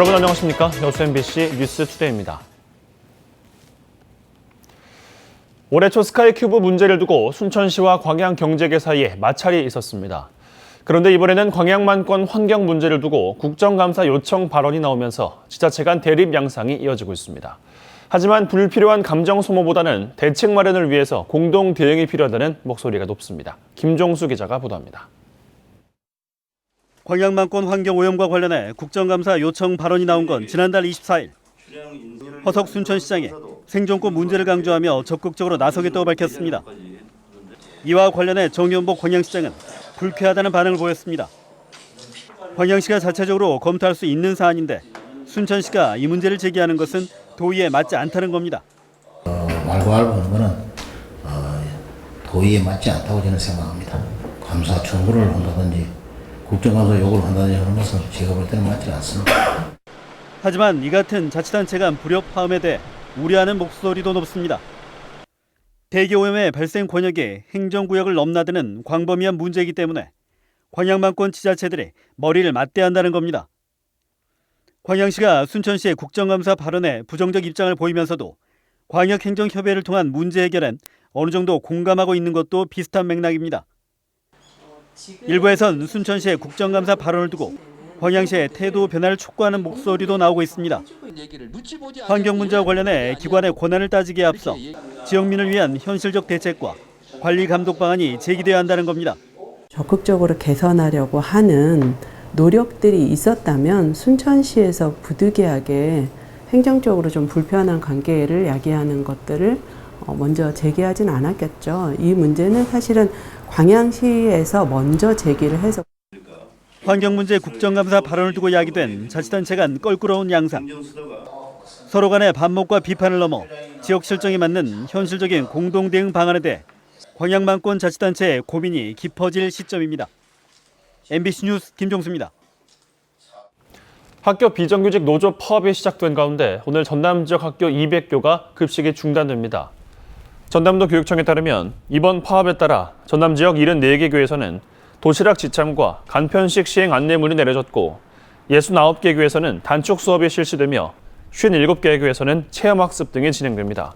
여러분 안녕하십니까? 여수 MBC 뉴스 투데이입니다. 올해 초 스카이큐브 문제를 두고 순천시와 광양 경제계 사이에 마찰이 있었습니다. 그런데 이번에는 광양만권 환경 문제를 두고 국정감사 요청 발언이 나오면서 지자체 간 대립 양상이 이어지고 있습니다. 하지만 불필요한 감정 소모보다는 대책 마련을 위해서 공동 대응이 필요하다는 목소리가 높습니다. 김종수 기자가 보도합니다. 광양만권 환경오염과 관련해 국정감사 요청 발언이 나온 건 지난달 24일 허석 순천시장이 생존권 문제를 강조하며 적극적으로 나서겠다고 밝혔습니다. 이와 관련해 정연복 광양시장은 불쾌하다는 반응을 보였습니다. 광양시가 자체적으로 검토할 수 있는 사안인데 순천시가 이 문제를 제기하는 것은 도의에 맞지 않다는 겁니다. 어, 말고알고 하는 거는 어, 도의에 맞지 않다고 저는 생각합니다. 감사 청구를 한다든지 국정감사 요구를 한다든지 하는 것은 제가 볼 때는 맞지 않습니다. 하지만 이 같은 자치단체 간 불협화음에 대해 우려하는 목소리도 높습니다. 대기오염의 발생 권역이 행정구역을 넘나드는 광범위한 문제이기 때문에 광양만권 지자체들이 머리를 맞대야 한다는 겁니다. 광양시가 순천시의 국정감사 발언에 부정적 입장을 보이면서도 광역행정협의회를 통한 문제 해결엔 어느 정도 공감하고 있는 것도 비슷한 맥락입니다. 일부에선 순천시의 국정감사 발언을 두고 광양시의 태도 변화를 촉구하는 목소리도 나오고 있습니다. 환경 문제와 관련해 기관의 권한을 따지기에 앞서 지역민을 위한 현실적 대책과 관리 감독 방안이 제기돼야 한다는 겁니다. 적극적으로 개선하려고 하는 노력들이 있었다면 순천시에서 부득이하게 행정적으로 좀 불편한 관계를 야기하는 것들을 어, 먼저 제기하진 않았겠죠. 이 문제는 사실은 광양시에서 먼저 제기를 해서 환경 문제 국정감사 발언을 두고 야기된 자치단체 간 껄끄러운 양상. 서로 간의 반목과 비판을 넘어 지역 실정에 맞는 현실적인 공동 대응 방안에 대해 광양만권 자치단체의 고민이 깊어질 시점입니다. MBC 뉴스 김종수입니다. 학교 비정규직 노조 파업이 시작된 가운데 오늘 전남 지역 학교 200교가 급식이 중단됩니다. 전남도 교육청에 따르면 이번 파업에 따라 전남 지역 74개 교에서는 도시락 지참과 간편식 시행 안내문이 내려졌고 69개 교에서는 단축 수업이 실시되며 57개 교에서는 체험학습 등이 진행됩니다.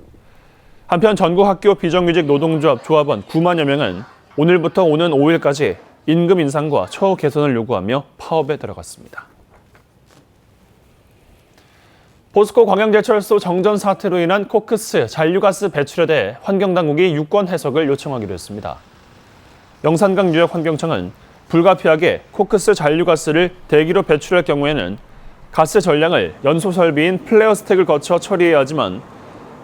한편 전국 학교 비정규직 노동조합 조합원 9만여 명은 오늘부터 오는 5일까지 임금 인상과 처우 개선을 요구하며 파업에 들어갔습니다. 포스코 광양제철소 정전 사태로 인한 코크스 잔류가스 배출에 대해 환경당국이 유권 해석을 요청하기로 했습니다. 영산강 유역 환경청은 불가피하게 코크스 잔류가스를 대기로 배출할 경우에는 가스 전량을 연소 설비인 플레어 스택을 거쳐 처리해야 하지만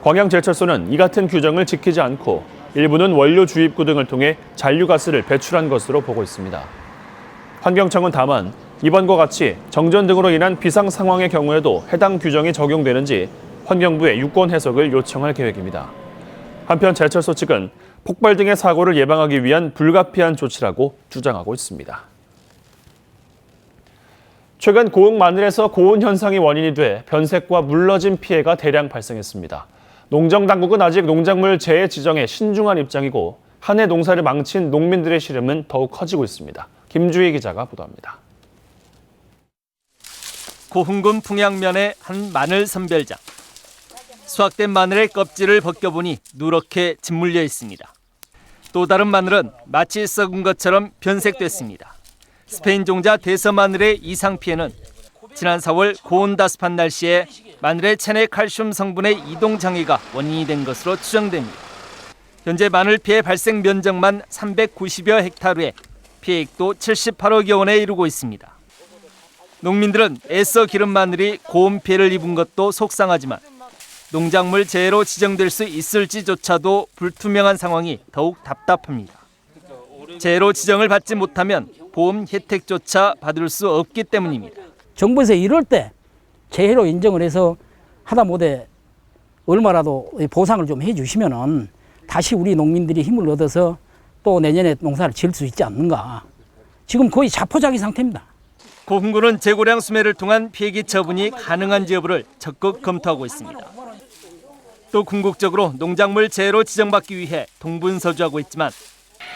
광양제철소는 이 같은 규정을 지키지 않고 일부는 원료 주입구 등을 통해 잔류가스를 배출한 것으로 보고 있습니다. 환경청은 다만 이번과 같이 정전 등으로 인한 비상 상황의 경우에도 해당 규정이 적용되는지 환경부에 유권 해석을 요청할 계획입니다. 한편 제철소 측은 폭발 등의 사고를 예방하기 위한 불가피한 조치라고 주장하고 있습니다. 최근 고흥 마늘에서 고온 현상이 원인이 돼 변색과 물러진 피해가 대량 발생했습니다. 농정 당국은 아직 농작물 재해 지정에 신중한 입장이고 한해 농사를 망친 농민들의 시름은 더욱 커지고 있습니다. 김주희 기자가 보도합니다. 고흥군 풍양면의 한 마늘 선별장. 수확된 마늘의 껍질을 벗겨보니 누렇게 짓물려 있습니다. 또 다른 마늘은 마치 썩은 것처럼 변색됐습니다. 스페인 종자 대서 마늘의 이상 피해는 지난 4월 고온 다습한 날씨에 마늘의 체내 칼슘 성분의 이동 장애가 원인이 된 것으로 추정됩니다. 현재 마늘 피해 발생 면적만 390여 헥타르에 피해액도 78억여 원에 이르고 있습니다. 농민들은 애써 기른 마늘이 고온 피해를 입은 것도 속상하지만 농작물 재해로 지정될 수 있을지조차도 불투명한 상황이 더욱 답답합니다. 재해로 지정을 받지 못하면 보험 혜택조차 받을 수 없기 때문입니다. 정부에서 이럴 때 재해로 인정을 해서 하다 못해 얼마라도 보상을 좀 해주시면은 다시 우리 농민들이 힘을 얻어서 또 내년에 농사를 지을 수 있지 않는가. 지금 거의 자포자기 상태입니다. 고흥군은 재고량 수매를 통한 피해기 처분이 가능한지 여부를 적극 검토하고 있습니다. 또 궁극적으로 농작물 재해로 지정받기 위해 동분서주하고 있지만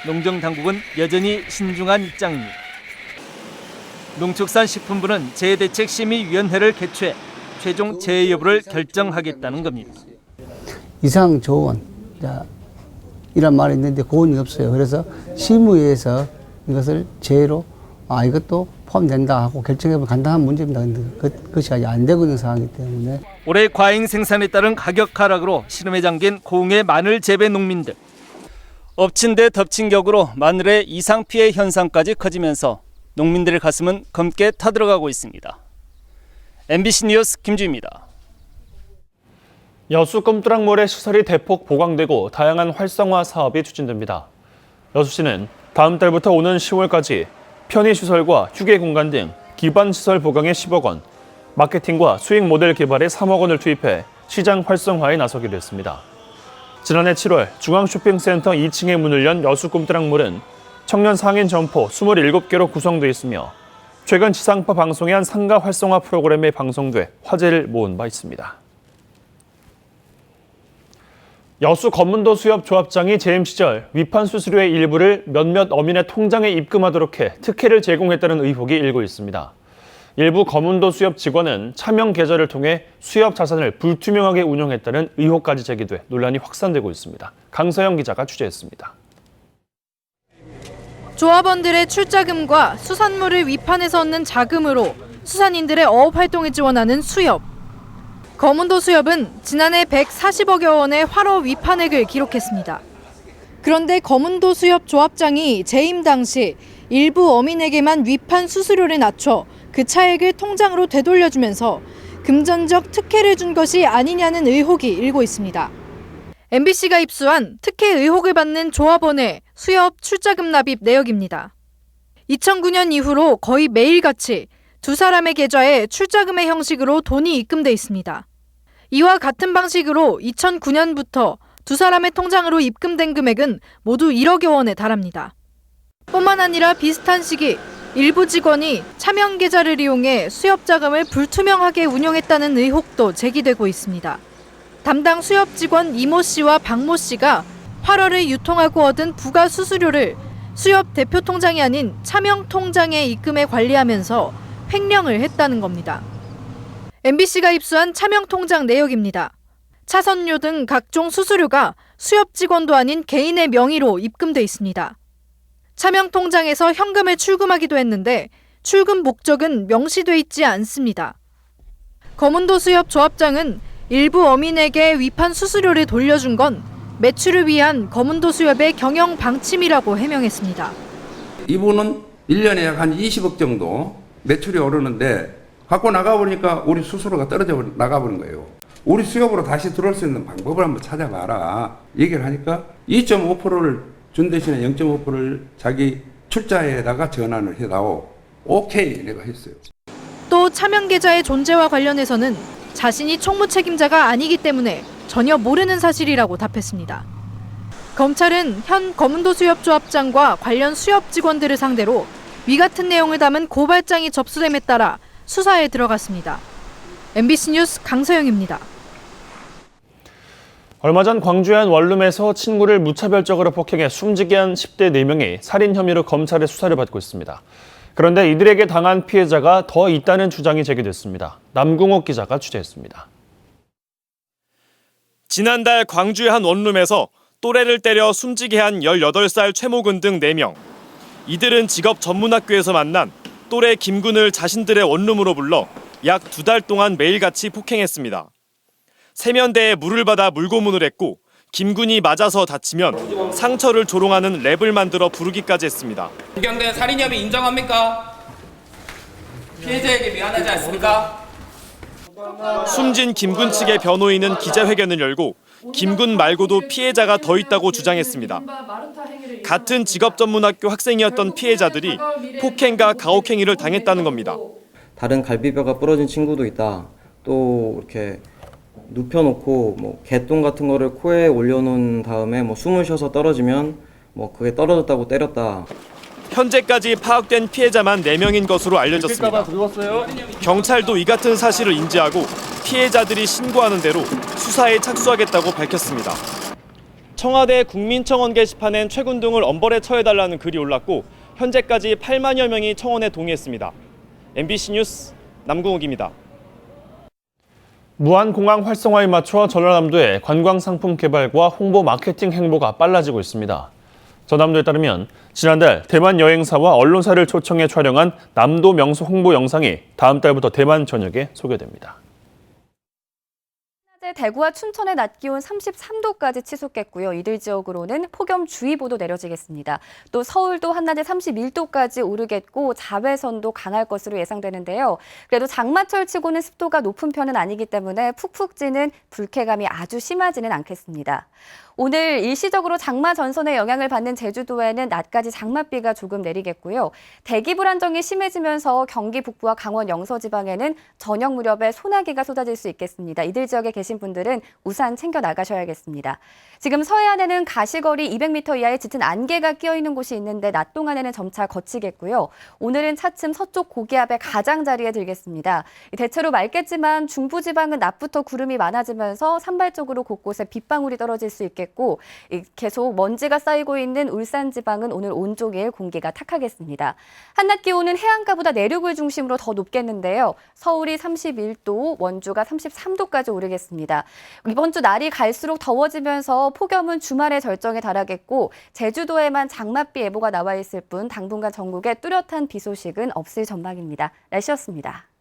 농정 당국은 여전히 신중한 입장입니다. 농축산식품부는 재해대책 심의위원회를 개최해 최종 재해 여부를 결정하겠다는 겁니다. 이상 조언 자, 이란 말이 있는데 고온이 없어요. 그래서 실무위에서 이것을 제로 아 이것도 포함된다 하고 결정해보면 간단한 문제입니다. 근데 그, 그것이 아직 안 되고 있는 상황이기 때문에 올해 과잉 생산에 따른 가격 하락으로 시름에 잠긴 고흥의 마늘 재배 농민들. 엎친 데 덮친 격으로 마늘의 이상 피해 현상까지 커지면서 농민들의 가슴은 검게 타들어가고 있습니다. MBC 뉴스 김주입니다. 여수 꿈뚜락몰의 시설이 대폭 보강되고 다양한 활성화 사업이 추진됩니다. 여수시는 다음 달부터 오는 10월까지 편의시설과 휴게 공간 등 기반시설 보강에 10억 원, 마케팅과 수익 모델 개발에 3억 원을 투입해 시장 활성화에 나서기로 했습니다. 지난해 7월 중앙쇼핑센터 2층에 문을 연 여수 꿈뚜락몰은 청년 상인 점포 27개로 구성되어 있으며 최근 지상파 방송의 한 상가 활성화 프로그램에 방송돼 화제를 모은 바 있습니다. 여수 검문도 수협 조합장이 재임 시절 위판 수수료의 일부를 몇몇 어민의 통장에 입금하도록 해 특혜를 제공했다는 의혹이 일고 있습니다. 일부 검문도 수협 직원은 차명 계좌를 통해 수협 자산을 불투명하게 운영했다는 의혹까지 제기돼 논란이 확산되고 있습니다. 강서영 기자가 취재했습니다. 조합원들의 출자금과 수산물을 위판해서 얻는 자금으로 수산인들의 어업 활동을 지원하는 수협. 검은도 수협은 지난해 140억여 원의 활어 위판액을 기록했습니다. 그런데 검은도 수협 조합장이 재임 당시 일부 어민에게만 위판 수수료를 낮춰 그 차액을 통장으로 되돌려주면서 금전적 특혜를 준 것이 아니냐는 의혹이 일고 있습니다. MBC가 입수한 특혜 의혹을 받는 조합원의 수협 출자금 납입 내역입니다. 2009년 이후로 거의 매일같이 두 사람의 계좌에 출자금의 형식으로 돈이 입금돼 있습니다. 이와 같은 방식으로 2009년부터 두 사람의 통장으로 입금된 금액은 모두 1억여 원에 달합니다. 뿐만 아니라 비슷한 시기 일부 직원이 차명 계좌를 이용해 수협 자금을 불투명하게 운용했다는 의혹도 제기되고 있습니다. 담당 수협 직원 이모 씨와 박모 씨가 활어를 유통하고 얻은 부가 수수료를 수협 대표 통장이 아닌 차명 통장에 입금해 관리하면서 횡령을 했다는 겁니다. MBC가 입수한 차명 통장 내역입니다. 차선료 등 각종 수수료가 수협 직원도 아닌 개인의 명의로 입금돼 있습니다. 차명 통장에서 현금을 출금하기도 했는데 출금 목적은 명시돼 있지 않습니다. 검은도 수협 조합장은 일부 어민에게 위판 수수료를 돌려준 건 매출을 위한 검은도 수협의 경영 방침이라고 해명했습니다. 이분은 1년에 약 한 20억 정도 매출이 오르는데 갖고 나가보니까 우리 수수료가 떨어져 나가버린 거예요. 우리 수협으로 다시 들어올 수 있는 방법을 한번 찾아봐라. 얘기를 하니까 2.5%를 준 대신에 0.5%를 자기 출자에다가 전환을 해다오. 오케이 내가 했어요. 또 차명 계좌의 존재와 관련해서는 자신이 총무 책임자가 아니기 때문에 전혀 모르는 사실이라고 답했습니다. 검찰은 현 검은도 수협조합장과 관련 수협 직원들을 상대로 위 같은 내용을 담은 고발장이 접수됨에 따라 수사에 들어갔습니다. MBC 뉴스 강서영입니다. 얼마 전 광주의 한 원룸에서 친구를 무차별적으로 폭행해 숨지게 한 10대 4명이 살인 혐의로 검찰의 수사를 받고 있습니다. 그런데 이들에게 당한 피해자가 더 있다는 주장이 제기됐습니다. 남궁옥 기자가 취재했습니다. 지난달 광주의 한 원룸에서 또래를 때려 숨지게 한 18살 최모근 등 4명. 이들은 직업 전문학교에서 만난 또래 김군을 자신들의 원룸으로 불러 약 두 달 동안 매일같이 폭행했습니다. 세면대에 물을 받아 물고문을 했고 김군이 맞아서 다치면 상처를 조롱하는 랩을 만들어 부르기까지 했습니다. 변경된 살인 혐의 인정합니까? 피해자에게 미안하지 않습니까? 숨진 김군 측의 변호인은 기자회견을 열고 김군 말고도 피해자가 더 있다고 주장했습니다. 같은 직업 전문학교 학생이었던 피해자들이 폭행과 가혹행위를 당했다는 겁니다. 다른 갈비뼈가 부러진 친구도 있다. 또 이렇게 눕혀놓고 뭐 개똥 같은 거를 코에 올려놓은 다음에 뭐 숨을 쉬어서 떨어지면 뭐 그게 떨어졌다고 때렸다. 현재까지 파악된 피해자만 4명인 것으로 알려졌습니다. 경찰도 이 같은 사실을 인지하고 피해자들이 신고하는 대로 수사에 착수하겠다고 밝혔습니다. 청와대 국민청원 게시판엔 최군 등을 엄벌에 처해달라는 글이 올랐고 현재까지 8만여 명이 청원에 동의했습니다. MBC 뉴스 남궁욱입니다. 무안공항 활성화에 맞춰 전라남도의 관광 상품 개발과 홍보 마케팅 행보가 빨라지고 있습니다. 전남도에 따르면 지난달 대만 여행사와 언론사를 초청해 촬영한 남도 명소 홍보 영상이 다음 달부터 대만 전역에 소개됩니다. 현재 대구와 춘천의 낮 기온 33도까지 치솟겠고요. 이들 지역으로는 폭염주의보도 내려지겠습니다. 또 서울도 한낮에 31도까지 오르겠고 자외선도 강할 것으로 예상되는데요. 그래도 장마철 치고는 습도가 높은 편은 아니기 때문에 푹푹 찌는 불쾌감이 아주 심하지는 않겠습니다. 오늘 일시적으로 장마 전선의 영향을 받는 제주도에는 낮까지 장맛비가 조금 내리겠고요. 대기 불안정이 심해지면서 경기 북부와 강원 영서 지방에는 저녁 무렵에 소나기가 쏟아질 수 있겠습니다. 이들 지역에 계신 분들은 우산 챙겨 나가셔야겠습니다. 지금 서해안에는 가시거리 200m 이하의 짙은 안개가 끼어 있는 곳이 있는데 낮 동안에는 점차 거치겠고요. 오늘은 차츰 서쪽 고기압의 가장자리에 들겠습니다. 대체로 맑겠지만 중부 지방은 낮부터 구름이 많아지면서 산발적으로 곳곳에 빗방울이 떨어질 수 있 겠고 계속 먼지가 쌓이고 있는 울산 지방은 오늘 온종일 공기가 탁하겠습니다. 한낮 기온은 해안가보다 내륙을 중심으로 더 높겠는데요. 서울이 31도, 원주가 33도까지 오르겠습니다. 이번 주 날이 갈수록 더워지면서 폭염은 주말에 절정에 달하겠고 제주도에만 장맛비 예보가 나와 있을 뿐 당분간 전국에 뚜렷한 비 소식은 없을 전망입니다. 날씨였습니다.